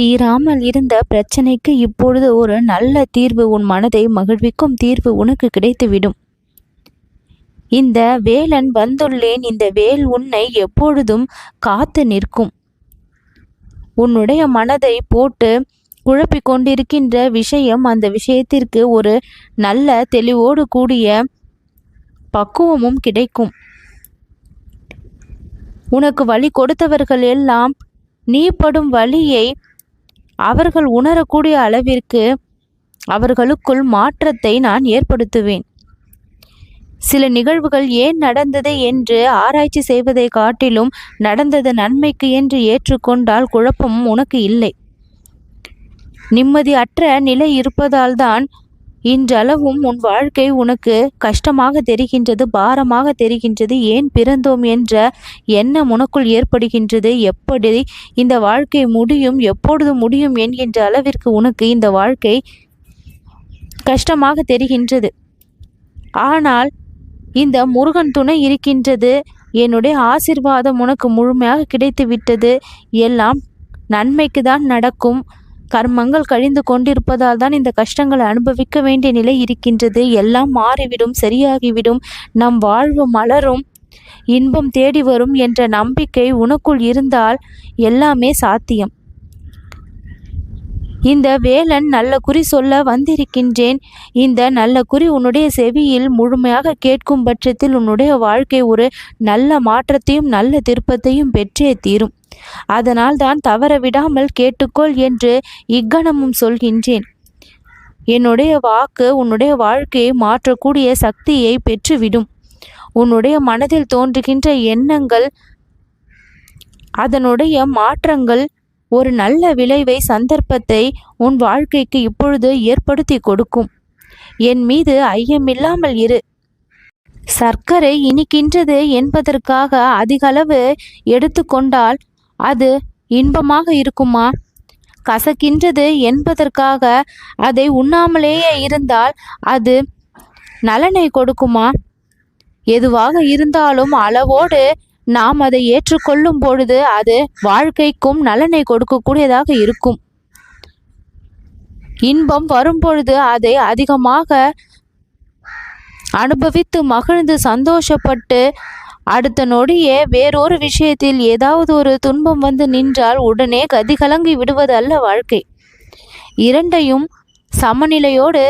தீராமல் இருந்த பிரச்சனைக்கு இப்பொழுது ஒரு நல்ல தீர்வு உன் மனதை மகிழ்விக்கும் தீர்வு உனக்கு கிடைத்துவிடும். இந்த வேலன் வந்துள்ளேன் இந்த வேல் உன்னை எப்பொழுதும் காத்து நிற்கும். உன்னுடைய மனதை போட்டு குழப்பிக் கொண்டிருக்கின்ற விஷயம் அந்த விஷயத்திற்கு ஒரு நல்ல தெளிவோடு கூடிய பக்குவமும் கிடைக்கும். உனக்கு வழி கொடுத்தவர்கள் எல்லாம் நீ படும் வழியை அவர்கள் உணரக்கூடிய அளவிற்கு அவர்களுக்குள் மாற்றத்தை நான் ஏற்படுத்துவேன். சில நிகழ்வுகள் ஏன் நடந்தது என்று ஆராய்ச்சி செய்வதை காட்டிலும் நடந்தது நன்மைக்கு என்று ஏற்றுக்கொண்டால் குழப்பம் உனக்கு இல்லை. நிம்மதி அற்ற நிலை இருப்பதால்தான் இன்றளவும் உன் வாழ்க்கை உனக்கு கஷ்டமாக தெரிகின்றது பாரமாக தெரிகின்றது ஏன் பிறந்தோம் என்ற எண்ணம் உனக்குள் ஏற்படுகின்றது? எப்படி இந்த வாழ்க்கை முடியும் எப்பொழுது முடியும் என்கின்ற அளவிற்கு உனக்கு இந்த வாழ்க்கை கஷ்டமாக தெரிகின்றது. ஆனால் இந்த முருகன் துணை இருக்கின்றது என்னுடைய ஆசிர்வாதம் உனக்கு முழுமையாக கிடைத்து விட்டது எல்லாம் நன்மைக்கு தான் நடக்கும். கர்மங்கள் கழிந்து கொண்டிருப்பதால் தான் இந்த கஷ்டங்களை அனுபவிக்க வேண்டிய நிலை இருக்கின்றது. எல்லாம் மாறிவிடும் சரியாகிவிடும். நம் வாழ்வு மலரும் இன்பம் தேடி வரும் என்ற நம்பிக்கை உனக்குள் இருந்தால் எல்லாமே சாத்தியம். இந்த வேலன் நல்ல குறி சொல்ல வந்திருக்கின்றேன். இந்த நல்ல குறி உன்னுடைய செவியில் முழுமையாக கேட்கும் பட்சத்தில் உன்னுடைய வாழ்க்கை ஒரு நல்ல மாற்றத்தையும் நல்ல திருப்பத்தையும் பெற்றே தீரும். அதனால் தான் தவற விடாமல் கேட்டுக்கொள் என்று இக்கணமும் சொல்கின்றேன். என்னுடைய வாக்கு உன்னுடைய வாழ்க்கையை மாற்றக்கூடிய சக்தியை பெற்றுவிடும். உன்னுடைய மனதில் தோன்றுகின்ற எண்ணங்கள் அதனுடைய மாற்றங்கள் ஒரு நல்ல விளைவை சந்தர்ப்பத்தை உன் வாழ்க்கைக்கு இப்பொழுது ஏற்படுத்தி கொடுக்கும். என் மீது ஐயமில்லாமல் இரு. சர்க்கரை இனிக்கின்றது என்பதற்காக அதிகளவு எடுத்துக்கொண்டால் அது இன்பமாக இருக்குமா? கசக்கின்றது என்பதற்காக அதை உண்ணாமலேயே இருந்தால் அது நலனை கொடுக்குமா? எதுவாக இருந்தாலும் அளவோடு நாம் அதை ஏற்றுக்கொள்ளும் பொழுது அது வாழ்க்கைக்கும் நலனை கொடுக்கக்கூடியதாக இருக்கும். இன்பம் வரும்பொழுது அதை அதிகமாக அனுபவித்து மகிழ்ந்து சந்தோஷப்பட்டு அடுத்த நொடியே வேறொரு விஷயத்தில் ஏதாவது ஒரு துன்பம் வந்து நின்றால் உடனே கதிகலங்கி விடுவது அல்ல வாழ்க்கை. இரண்டையும் சமநிலையோடு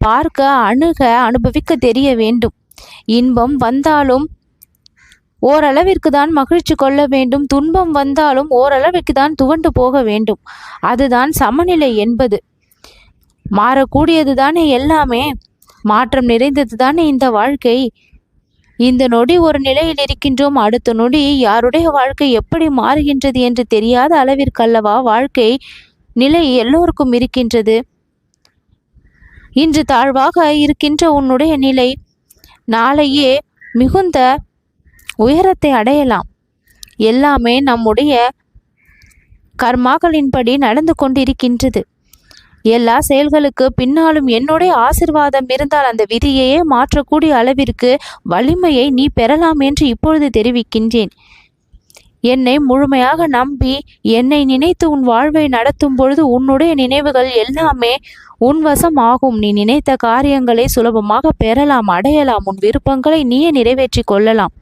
பார்க்க அணுக அனுபவிக்க தெரிய வேண்டும். இன்பம் வந்தாலும் ஓரளவிற்கு தான் மகிழ்ச்சி கொள்ள வேண்டும். துன்பம் வந்தாலும் ஓரளவிற்கு தான் துவண்டு போக வேண்டும். அதுதான் சமநிலை என்பது. மாறக்கூடியது தானே எல்லாமே. மாற்றம் நிறைந்தது தானே இந்த வாழ்க்கை. இந்த நொடி ஒரு நிலையில் இருக்கின்றோம். அடுத்த நொடி யாருடைய வாழ்க்கை எப்படி மாறுகின்றது என்று தெரியாத அளவிற்கல்லவா வாழ்க்கை நிலை எல்லோருக்கும் இருக்கின்றது. இன்று தாழ்வாக இருக்கின்ற உன்னுடைய நிலை நாளையே மிகுந்த உயரத்தை அடையலாம். எல்லாமே நம்முடைய கர்மாக்களின்படி நடந்து கொண்டிருக்கின்றது. எல்லா செயல்களுக்கு பின்னாலும் என்னுடைய ஆசிர்வாதம் இருந்தால் அந்த விதியையே மாற்றக்கூடிய அளவிற்கு வலிமையை நீ பெறலாம் என்று இப்பொழுது தெரிவிக்கின்றேன். என்னை முழுமையாக நம்பி என்னை நினைத்து உன் வாழ்வை நடத்தும் பொழுது உன்னுடைய நினைவுகள் எல்லாமே உன் வசம் ஆகும். நீ நினைத்த காரியங்களை சுலபமாக பெறலாம் அடையலாம். உன் விருப்பங்களை நீயே நிறைவேற்றி கொள்ளலாம்.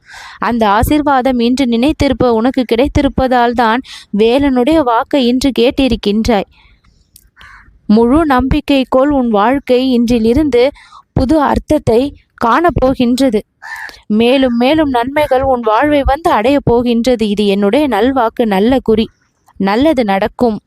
அந்த ஆசிர்வாதம் இன்று நினைத்திருப்ப உனக்கு கிடைத்திருப்பதால் தான் வேலனுடைய வாக்கை இன்று கேட்டிருக்கின்றாய். முழு நம்பிக்கைக்கோள் உன் வாழ்க்கை இன்றிலிருந்து புது அர்த்தத்தை காணப்போகின்றது. மேலும் மேலும் நன்மைகள் உன் வாழ்வை வந்து அடையப் போகின்றது. இது என்னுடைய நல்வாக்கு நல்ல குறி. நல்லது நடக்கும்.